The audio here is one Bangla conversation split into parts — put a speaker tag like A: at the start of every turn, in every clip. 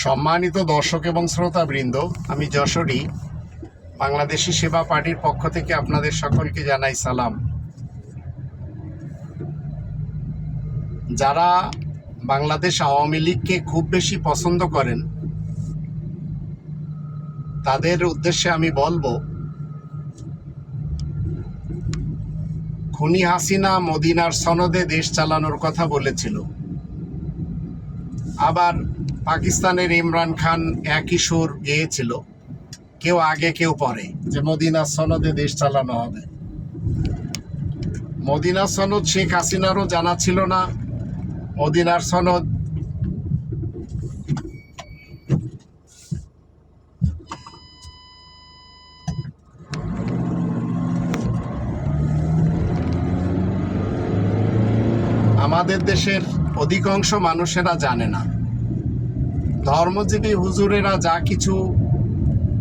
A: সম্মানিত দর্শক এবং শ্রোতাবৃন্দ, আমি যশোরী, বাংলাদেশি সেবা পার্টির পক্ষ থেকে আপনাদের সকলকে জানাই সালাম। যারা বাংলাদেশ আওয়ামী লীগকে খুব বেশি পছন্দ করেন, তাদের উদ্দেশ্যে আমি বলব, খুনি হাসিনা মদিনার সনদে দেশ চালানোর কথা বলেছিল। আবার পাকিস্তানের ইমরান খান একই সুর গেয়েছিল। কেউ আগে, কেউ পরে। যে মদিনা সনদে দেশ চালানো হবে। মদিনা সনদ শেখ হাসিনারও জানা ছিল না। মদিনার সনদ আমাদের দেশের অধিকাংশ মানুষেরা জানে না। ধর্মজীবী হুজুরেরা যা কিছু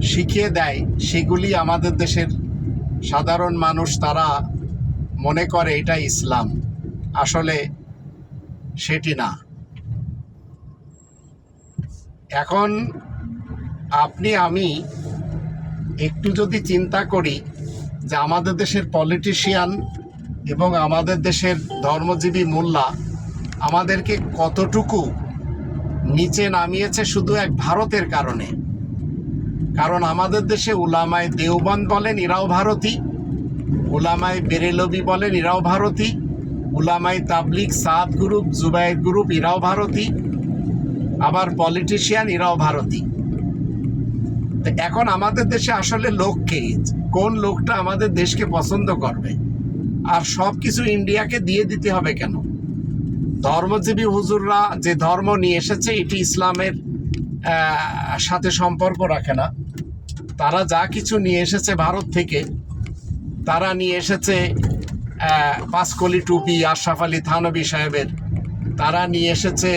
A: শিখিয়ে দেয়, সেগুলি আমাদের দেশের সাধারণ মানুষ তারা মনে করে এটা ইসলাম। আসলে সেটি না। এখন আপনি, আমি একটু যদি চিন্তা করি যে আমাদের দেশের পলিটিশিয়ান এবং আমাদের দেশের ধর্মজীবী মোল্লা আমাদেরকে কতটুকু নিচে নামিয়েছে শুধু এক ভারতের কারণে। কারণ আমাদের দেশে উলামায় দেওবন্দ বলেন, এরাও ভারতী। উলামায় বেরেলবি বলেন, এরাও ভারতী। উলামায় তাবলিক সাদ গ্রুপ জুবাইর গ্রুপ, এরাও ভারতী। আবার পলিটিশিয়ান, এরাও ভারতী। এখন আমাদের দেশে আসলে লোককে কোন লোকটা আমাদের দেশকে পছন্দ করবে? আর সব কিছু ইন্ডিয়াকে দিয়ে দিতে হবে কেন? ধর্মজীবী হুজুররা যে ধর্ম নিয়ে এসেছে, এটি ইসলামের সাথে সম্পর্ক রাখে না। তারা যা কিছু নিয়ে এসেছে ভারত থেকে, তারা নিয়ে এসেছে পাঁচকলি টুপি, আশরাফ আলী থানবী সাহেবের। তারা নিয়ে এসেছে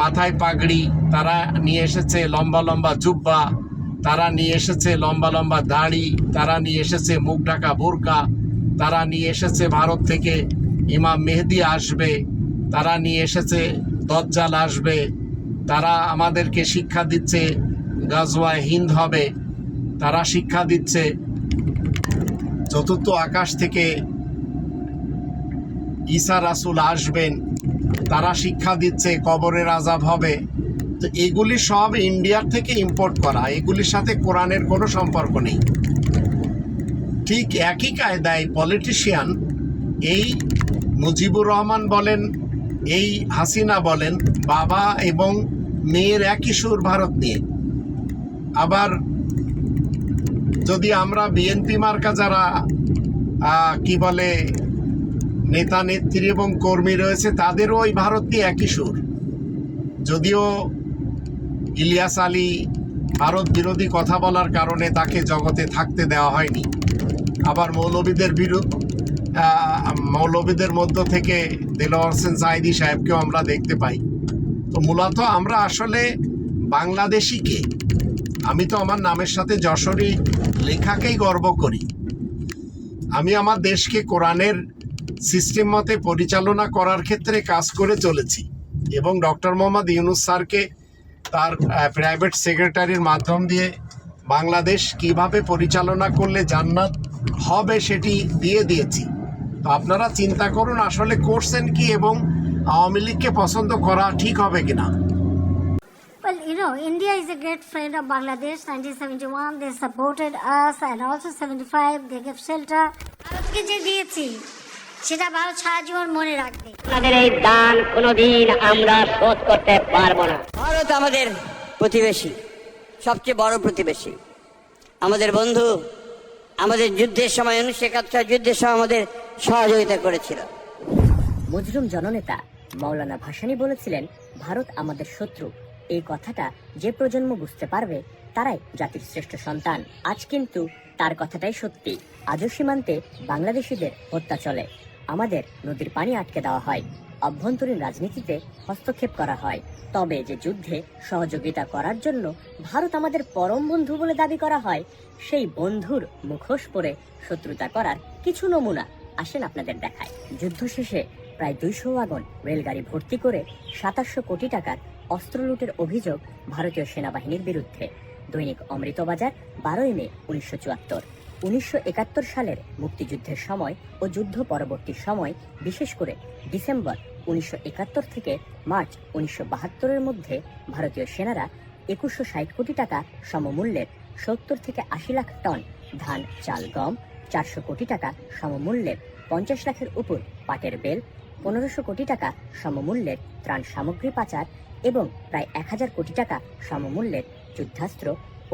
A: মাথায় পাগড়ি, তারা নিয়ে এসেছে লম্বা লম্বা জুব্বা, তারা নিয়ে এসেছে লম্বা লম্বা দাড়ি, তারা নিয়ে এসেছে মুখ ঢাকা বোরকা, তারা নিয়ে এসেছে ভারত থেকে ইমাম মেহেদি আসবে তারা নিয়ে এসেছে, দজ্জাল আসবে, তারা আমাদেরকে শিক্ষা দিচ্ছে গাজওয়ায় হিন্দ হবে, তারা শিক্ষা দিচ্ছে। চতুর্থ আকাশ থেকে ঈসা রাসুল আসবেন, তারা শিক্ষা দিচ্ছে, কবরের আজাব হবে। তো এগুলি সব ইন্ডিয়ার থেকে ইম্পোর্ট করা, এগুলির সাথে কোরআনের কোনো সম্পর্ক নেই। ঠিক একই কায়দায় পলিটিশিয়ান এই মুজিবুর রহমান বলেন এই হাসিনা বলেন, বাবা এবং মেয়ের একই সুর ভারত নিয়ে। আবার যদি আমরা বিএনপি মার্কা যারা কি বলে, নেতা, নেত্রী এবং কর্মী রয়েছে, তাদেরও ওই ভারত নিয়ে একই সুর। যদিও ইলিয়াস আলী ভারত বিরোধী কথা বলার কারণে তাকে জগতে থাকতে দেওয়া হয়নি। আবার মৌলবীদের বিরুদ্ধ মৌলবীদের মধ্য থেকে দেলোয়ার হোসেন সাইদি সাহেবকেও আমরা দেখতে পাই। তো মূলত আমরা আসলে বাংলাদেশিকে আমি তো আমার নামের সাথে যশোরী লেখাকেই গর্ব করি। আমি আমার দেশকে কোরআনের সিস্টেম মতে পরিচালনা করার ক্ষেত্রে কাজ করে চলেছি এবং ডক্টর মোহাম্মদ ইউনুস স্যারকে তার প্রাইভেট সেক্রেটারির মাধ্যম দিয়ে বাংলাদেশ কীভাবে পরিচালনা করলে জান্নাত হবে সেটি দিয়ে দিয়েছি। তো আপনারা চিন্তা করুন আসলে করছেন কি এবং আওয়ামী লীগকে পছন্দ করা ঠিক হবে কিনা
B: Well, you know, India is a great friend of Bangladesh. 1971, they supported us, and also 75, they gave shelter. ভারতকে যে দিয়েছি সেটা ভারত সারা জীবন মনে রাখবে
C: আপনাদের এই দান কোনোদিন আমরা শোধ করতে পারব না
D: ভারত আমাদের প্রতিবেশী সবচেয়ে বড় প্রতিবেশী আমাদের বন্ধু আমাদের যুদ্ধের সময় উনিশশো একাত্তর যুদ্ধের সময় আমাদের সহযোগিতা করেছিল।
E: মজরুম জননেতা মাওলানা ভাসানী বলেছিলেন, ভারত আমাদের শত্রু। এই কথাটা যে প্রজন্ম বুঝতে পারবে, তারাই জাতির শ্রেষ্ঠ সন্তান। আজ কিন্তু তার কথাটাই সত্যি। আজও সীমান্তে বাংলাদেশিদের হত্যা চলে। আমাদের নদীর পানি আটকে দেওয়া হয়। অভ্যন্তরীণ রাজনীতিতে হস্তক্ষেপ করা হয়। তবে যে যুদ্ধে সহযোগিতা করার জন্য ভারত আমাদের পরম বন্ধু বলে দাবি করা হয়, সেই বন্ধুর মুখোশ পরে শত্রুতা করার কিছু নমুনা আসেন আপনাদের দেখায়। যুদ্ধ শেষে প্রায় দুইশো ওয়াগন রেলগাড়ি ভর্তি করে সাতাশশো কোটি টাকার অস্ত্র লুটের অভিযোগ ভারতীয় সেনাবাহিনীর বিরুদ্ধে। দৈনিক অমৃতবাজার, বারোই মে, উনিশশো চুয়াত্তর। উনিশশো একাত্তর সালের মুক্তিযুদ্ধের সময় ও যুদ্ধ পরবর্তী সময়, বিশেষ করে ডিসেম্বর উনিশশো একাত্তর থেকে মার্চ উনিশশো বাহাত্তরের মধ্যে ভারতীয় সেনারা একুশশো ষাট কোটি টাকা সমমূল্যের সত্তর থেকে আশি লাখ টন ধান, চাল, গম চারশো কোটি টাকা সমমূল্যের পঞ্চাশ লাখের উপর পাটের বেল, পনেরোশো কোটি টাকা সমমূল্যের ত্রাণ সামগ্রী পাচার এবং প্রায় এক হাজার কোটি টাকা সমমূল্যের যুদ্ধাস্ত্র,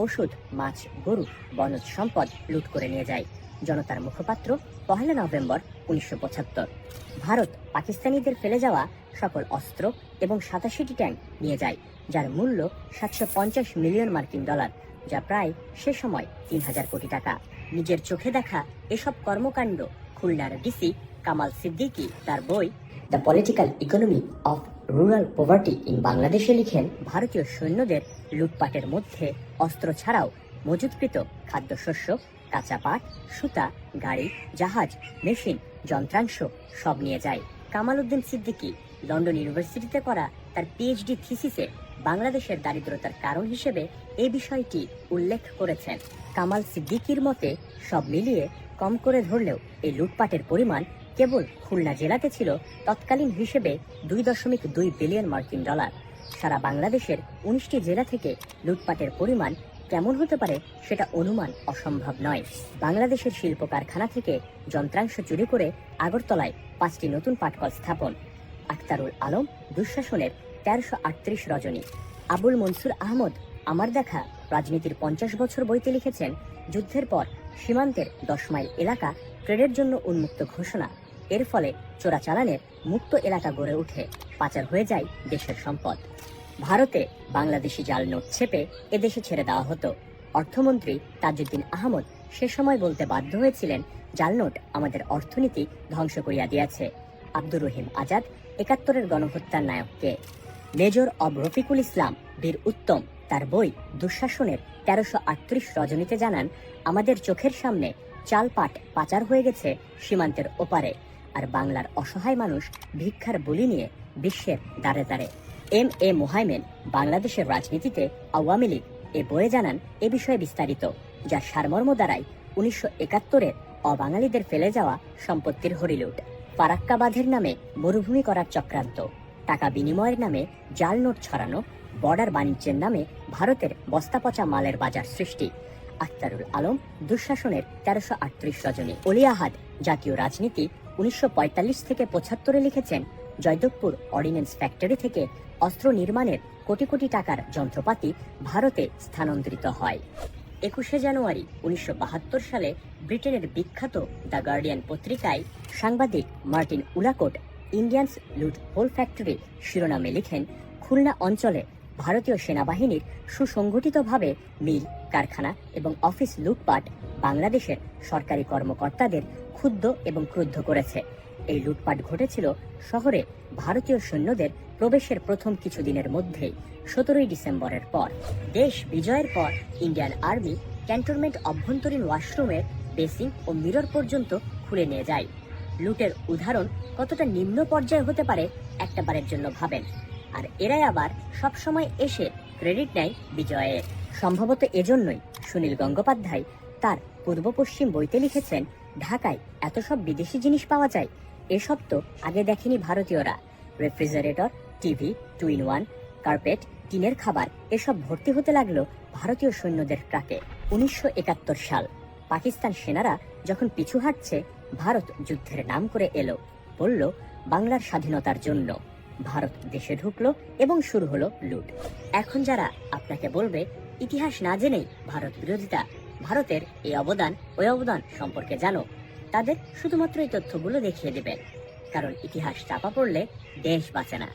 E: ওষুধ, মাছ, গরু, বনজ সম্পদ লুট করে নিয়ে যায়। জনতার মুখপাত্র, পহেলা নভেম্বর উনিশশো পঁচাত্তর। ভারত পাকিস্তানিদের ফেলে যাওয়া সকল অস্ত্র এবং সাতাশিটি ট্যাঙ্ক নিয়ে যায়, যার মূল্য সাতশো পঞ্চাশ মিলিয়ন মার্কিন ডলার, যা প্রায় সে সময় তিন হাজার কোটি টাকা। নিজের চোখে দেখা এসব কর্মকাণ্ড, খুলনার ডিসি কামাল সিদ্দিকী, তার বই the political economy of rural poverty in বাংলাদেশে লিখেন, ভারতীয় সৈন্যদের লুটপাটের মধ্যে অস্ত্র ছাড়াও মজুতকৃত খাদ্যশস্য, কাঁচা পাট, সুতা, গাড়ি, জাহাজ, মেশিন, যন্ত্রাংশ সব নিয়ে যায়। কামাল উদ্দিন সিদ্দিকী, লন্ডন ইউনিভার্সিটিতে করা তার পিএইচডি থিসিসে বাংলাদেশের দারিদ্রতার কারণ হিসেবে এই বিষয়টি উল্লেখ করেছেন। কামাল সিদ্দিকির মতে, সব মিলিয়ে কম করে ধরলেও এই লুটপাটের পরিমাণ কেবল খুলনা জেলাতে ছিল, তৎকালীন হিসেবে দুই দশমিক দুই বিলিয়ন মার্কিন ডলার। সারা বাংলাদেশের উনিশটি জেলা থেকে লুটপাটের পরিমাণ কেমন হতে পারে সেটা অনুমান অসম্ভব নয়। বাংলাদেশের শিল্প কারখানা থেকে যন্ত্রাংশ চুরি করে আগরতলায় পাঁচটি নতুন পাটকল স্থাপন। আক্তারুল আলম, দুঃশাসনের তেরোশো আটত্রিশ রজনী। আবুল মনসুর আহমদ, আমার দেখা, রাজনীতির পঞ্চাশ বছর বইতে লিখেছেন, যুদ্ধের পর সীমান্তের দশ মাইল এলাকা ট্রেডের জন্য উন্মুক্ত ঘোষণা। এর ফলে চোরাচালানের মুক্ত এলাকা গড়ে উঠে পাচার হয়ে যায় দেশের সম্পদ। ভারতে বাংলাদেশি জাল নোট ছেপে এদেশে ছেড়ে দেওয়া হতো। অর্থমন্ত্রী তাজউদ্দিন আহমদ সে সময় বলতে বাধ্য হয়েছিলেন, জাল নোট আমাদের অর্থনীতি ধ্বংস করিয়া দিয়াছে। আব্দুর রহিম আজাদ, একাত্তরের গণহত্যার নায়ককে। মেজর অব রফিকুল ইসলাম, বীর উত্তম, তার বই দুঃশাসনের তেরোশো আটত্রিশ রজনীতে জানান, আমাদের চোখের সামনে চাল পাট পাচার হয়ে গেছে সীমান্তের ওপারে, আর বাংলার অসহায় মানুষ ভিক্ষার বলি নিয়ে বিশ্বের দাঁড়ে দাঁড়ে এম এ মোহাইমেন, বাংলাদেশের রাজনীতিতে আওয়ামী লীগ এ বইয়ে জানান এ বিষয়ে বিস্তারিত, যার সারমর্ম দ্বারাই উনিশশো একাত্তরের অবাঙালিদের ফেলে যাওয়া সম্পত্তির হরিলুট ফারাক্কা বাঁধের নামে মরুভূমি করার চক্রান্ত। টাকা বিনিময়ের নামে জাল নোট ছড়ানো, বর্ডার বাণিজ্যের নামে ভারতের বস্তাপচা মালের বাজার সৃষ্টি। আখতারুল আলম দুঃশাসনের তেরোশো আটত্রিশ রজনী। অলিয়াহাদ জাতীয় রাজনীতি উনিশশো পঁয়তাল্লিশ থেকে পঁচাত্তরে লিখেছেন, জয়দেবপুর অর্ডিন্যান্স ফ্যাক্টরি থেকে অস্ত্র নির্মাণের কোটি কোটি টাকার যন্ত্রপাতি ভারতে স্থানান্তরিত হয়। একুশে জানুয়ারি উনিশশো বাহাত্তর সালে ব্রিটেনের বিখ্যাত দ্য গার্ডিয়ান পত্রিকায় সাংবাদিক Martin Woollacott Indians loot whole factory শিরোনামে লিখেন, খুলনা অঞ্চলে ভারতীয় সেনাবাহিনীর সুসংগঠিতভাবে মিল, কারখানা এবং অফিস লুটপাট বাংলাদেশের সরকারি কর্মকর্তাদের ক্ষুব্ধ এবং ক্রুদ্ধ করেছে। এই লুটপাট ঘটেছিল শহরে ভারতীয় সৈন্যদের প্রবেশের প্রথম কিছুদিনের মধ্যেই, সতেরোই ডিসেম্বরের পর। দেশ বিজয়ের পর ইন্ডিয়ান আর্মি ক্যান্টনমেন্ট অভ্যন্তরীণ ওয়াশরুমের বেসিং ও মিরর পর্যন্ত খুলে নিয়ে যায়। লুটের উদাহরণ কতটা নিম্ন পর্যায়ে হতে পারে একটা বারের জন্য ভাবেন। আর এরাই আবার সবসময় এসে ক্রেডিট নেয় বিজয়ে সম্ভবত এজন্যই সুনীল গঙ্গোপাধ্যায় তার পূর্ব পশ্চিম বইতে লিখেছেন, ঢাকায় এত সব বিদেশি জিনিস পাওয়া যায়, এসব তো আগে দেখেনি ভারতীয়রা। Refrigerator, TV, two in one, carpet, টিনের খাবার, এসব ভর্তি হতে লাগল ভারতীয় সৈন্যদের ট্রাকে। উনিশশো একাত্তর সাল পাকিস্তান সেনারা যখন পিছু হাঁটছে ভারত যুদ্ধের নাম করে এলো, বলল বাংলার স্বাধীনতার জন্য। ভারত দেশে ঢুকলো এবং শুরু হলো লুট। এখন যারা আপনাকে বলবে, ইতিহাস না জেনেই ভারত বিরোধিতা, ভারতের এই অবদান, ওই অবদান সম্পর্কে জানো। তাদের শুধুমাত্র এই তথ্যগুলো দেখিয়ে দেবেন কারণ ইতিহাস চাপা পড়লে দেশ বাঁচে না।